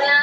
Yeah.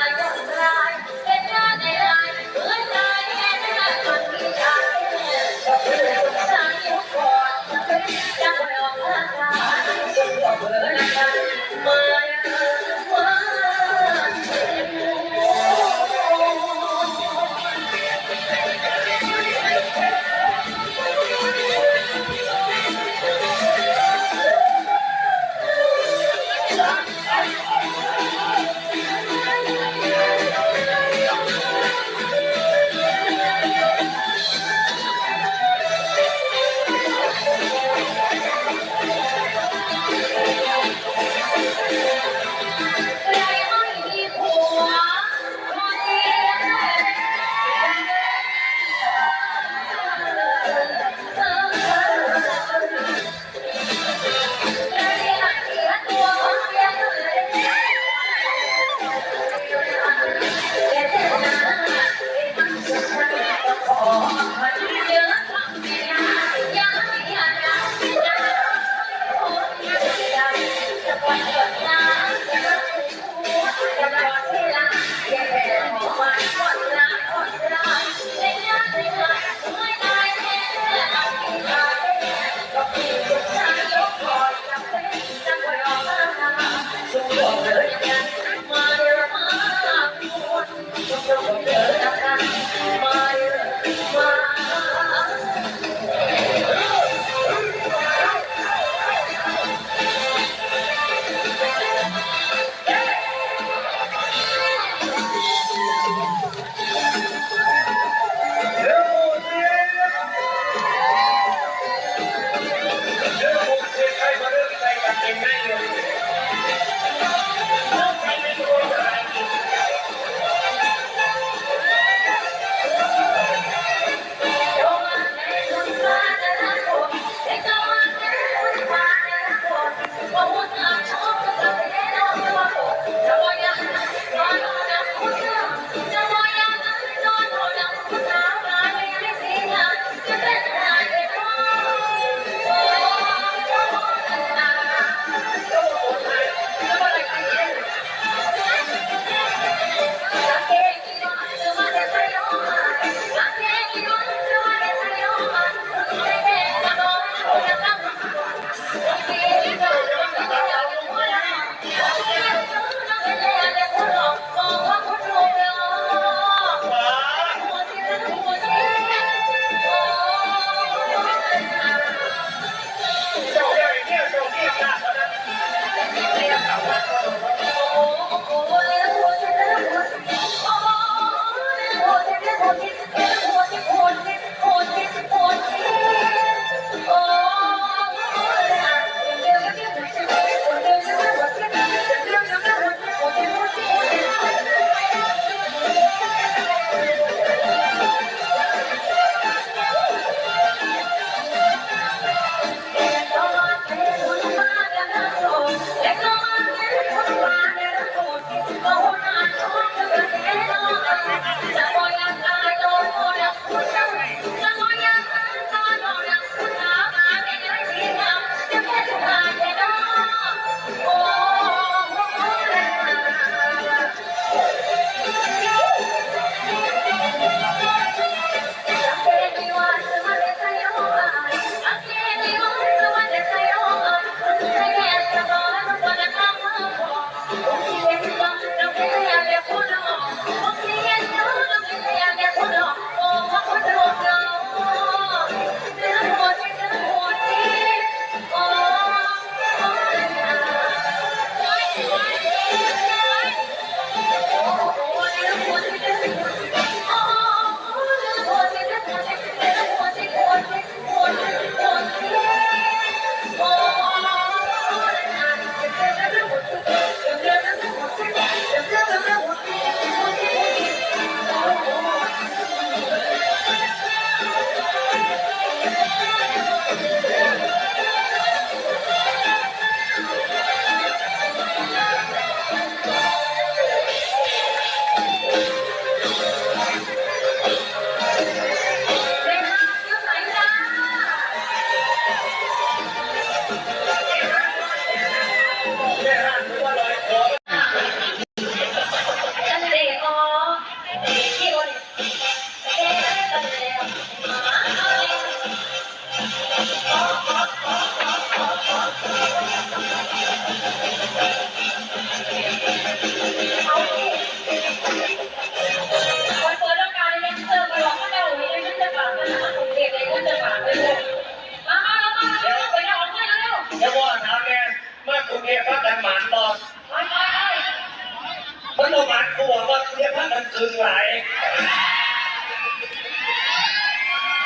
จะว่าหนาแน่เมื่อคุณเรียกพระกันหมันบอกมันบอกหมันตัวว่าเรียกพระกันคืนไหล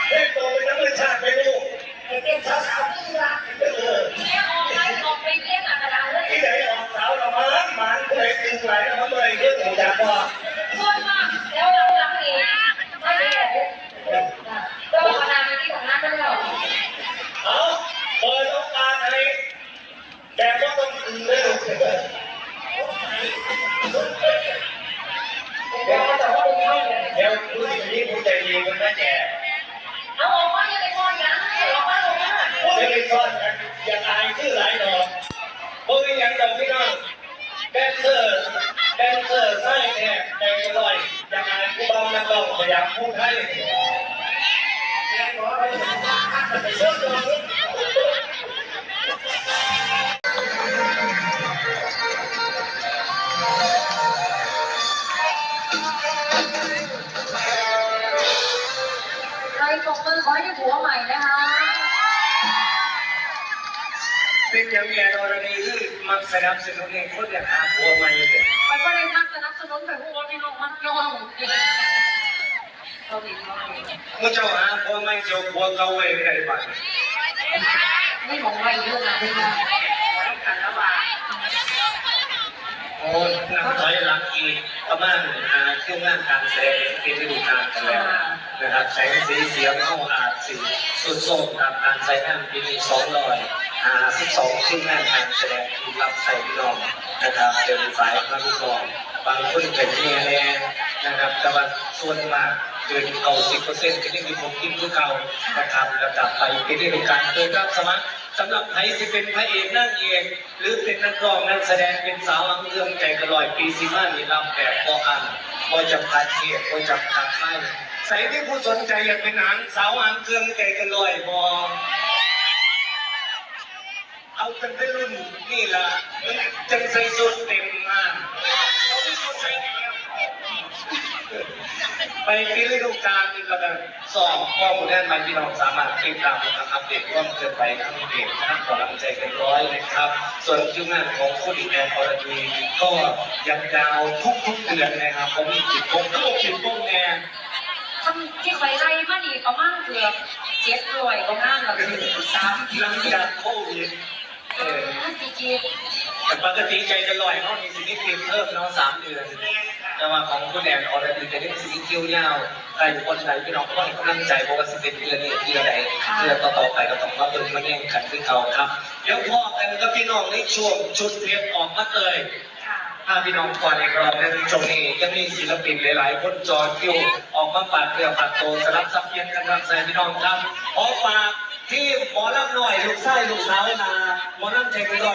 เล่นโตเป็นนักเล่นชาติไปลูกเป็นชาสาวที่รักเออกไปเลี้ยงอากาศด้วยที่ไหนออกสาวเรามาหมันกูเลยคืนไหลแล้วมันเลยเรียกหมูจากว่า ไงเดี๋ยวคุณอย่างนี้คุณใจดีคุณแม่แก่เอาออกมายังไงก่อนยังออกมาลงมาจะไปซ่อนกันอย่าตายชื่อหลายดอกพวกนี้ยังดอกพี่น้องแดนเซอร์แดนเซอร์ไส้แน่ใจลอยอย่างอายผู้บ้านักร้องอยายามพูดให้แกขอไปเชื่อตั ย่างแกนอรณีที่มันสนับสนุนให้คนอยากหาผัวใหม่เลยไปก็ได้ทักสนับสนุนไปหัวพี่น้องมันย่องเราดีมากเมื่อเจ้าหาผัวใหม่เจ้าผัวเก่าไว้ได้บ้างนี่มองไว้เยอะนะพี่น้องกันแล้วว่าโอ้นับถอยหลังอีกประมาณอ่าเครื่องงานการแสดงเป็นฤดูกาลกันแล้วนะครับแสงสีเสียงเข้าอาจสีสุดโทมตามการใช้งานปีนี้สองร้อย สิบสองเครื่องงานการแสดงรับใส่พี่น้องนะครับเป็นสายพระลูกน้องบางคนเป็นเมียแรงนะครับ แต่ว่าส่วนมากเกินเก้าสิบเปอร์เซ็นต์ก็ยังมีผมกินคือเก่านะครับแล้วกลับไปเป็นฤดูกาลเปิดรับสมัครสำหรับใครที่เป็นพระเอกนั่งเอกหรือเป็นนักร้องนักแสดงเป็นสาวอังเรื่องใจกระลอยปีสิมานีลำแบบพออันพอจำกัดเกียรติพอจำกัดไม่ใส่ที่ผู้สนใจอยากเป็นหนังสาวอังเครื่องใจกระลอยบอ เอากันไปรุ่นนี่ล่ะจังใส่สุดเต็มมากเอาที่สุดใส่แล้วไปที่ฤดูกาลนี้ก็จะสอบข้อมูลแน่นมาที่น้องสามารถติดตามนะครับเดตร่วมเกินไปทั้งเพจทั้งกำลังใจกันร้อยนะครับ ส่วนคิวงานของคุณแอนอรดีก็ยังยาวทุกๆเดือนนะครับผมมีกิจกรรมทุกกิจกรรมแน่ทำที่คอยไล่มานี่ประมาณเกือบเจ็ดร้อยกว่างานเราคือสามหลังจากโควิด เออแต่ปกติใจจะลอยเขามีสิทธิเพิ่มเพิ่มเนาะสามเดือนแต่ว่าของคุณแอนออร์ดีจะได้สีคิ้วยาวใครคนใดพี่น้องก็ให้กำลังใจเพราะว่าสิเป็นเดือนนี้เดือนใดเดือนต่อๆไปก็ต้องมาเบิ่งมาแย่งขันขึ้นเขาครับเดี๋ยวพ่อกันกับพี่น้องในช่วงชุดเพลงออกมาเตยถ้าพี่น้องก่อนอีกรอบนึงช่วงนี้ยังมีศิลปินหลาย ๆ คนจอคิวออกมาปัดเพื่อปัดโตสลับซับเย็นกันรับใส่พี่น้องครับขอฝาก ที่หมอลำหน่อยลูกไส้ลูกสาวนาหมอลำใจกันหน่อย